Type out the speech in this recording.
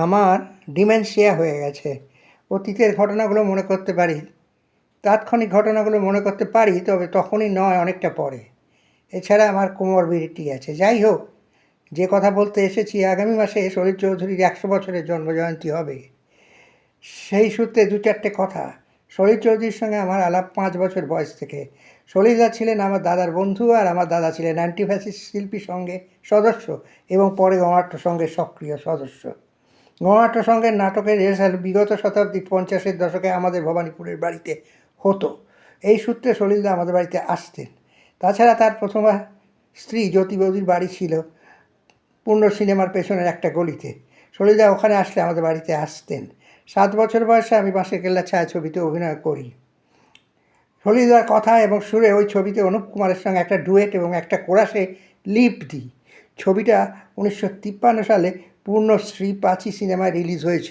আমার ডিমেনশিয়া হয়ে গেছে। অতীতের ঘটনাগুলো মনে করতে পারি। তাৎক্ষণিক ঘটনাগুলো মনে করতে পারি, তবে তখনই নয়, অনেকটা পরে। এছাড়া আমার কোমরবিডিটি আছে। যাই হোক, যে কথা বলতে এসেছি, আগামী মাসে শরীর চৌধুরীর একশো বছরের জন্মজয়ন্তী হবে। সেই সূত্রে দু চারটে কথা। শরীর চৌধুরীর সঙ্গে আমার আলাপ পাঁচ বছর বয়স থেকে। সলিলদা ছিলেন আমার দাদার বন্ধু আর আমার দাদা ছিলেন অ্যান্টিফ্যাসিস শিল্পী সঙ্গে সদস্য এবং পরে গণাট্য সঙ্গে সক্রিয় সদস্য। গণাট্য সঙ্গের নাটকের রেহার্সাল বিগত শতাব্দীর পঞ্চাশের দশকে আমাদের ভবানীপুরের বাড়িতে হতো। এই সূত্রে সলিলদা আমাদের বাড়িতে আসতেন। তাছাড়া তার প্রথম স্ত্রী জ্যোতি বৌদির বাড়ি ছিল পূর্ণ সিনেমার পেছনের একটা গলিতে। সলিলদা ওখানে আসলে আমাদের বাড়িতে আসতেন। সাত বছর বয়সে আমি বাঁশের কেল্লা ছায়াছবিতে অভিনয় করি। সলিলদার কথা এবং সুরে ওই ছবিতে অনুপ কুমারের সঙ্গে একটা ডুয়েট এবং একটা কোরাসে লিপ দিই। ছবিটা উনিশশো তিপ্পান্ন সালে পূর্ণশ্রী পাঁচি সিনেমায় রিলিজ হয়েছিল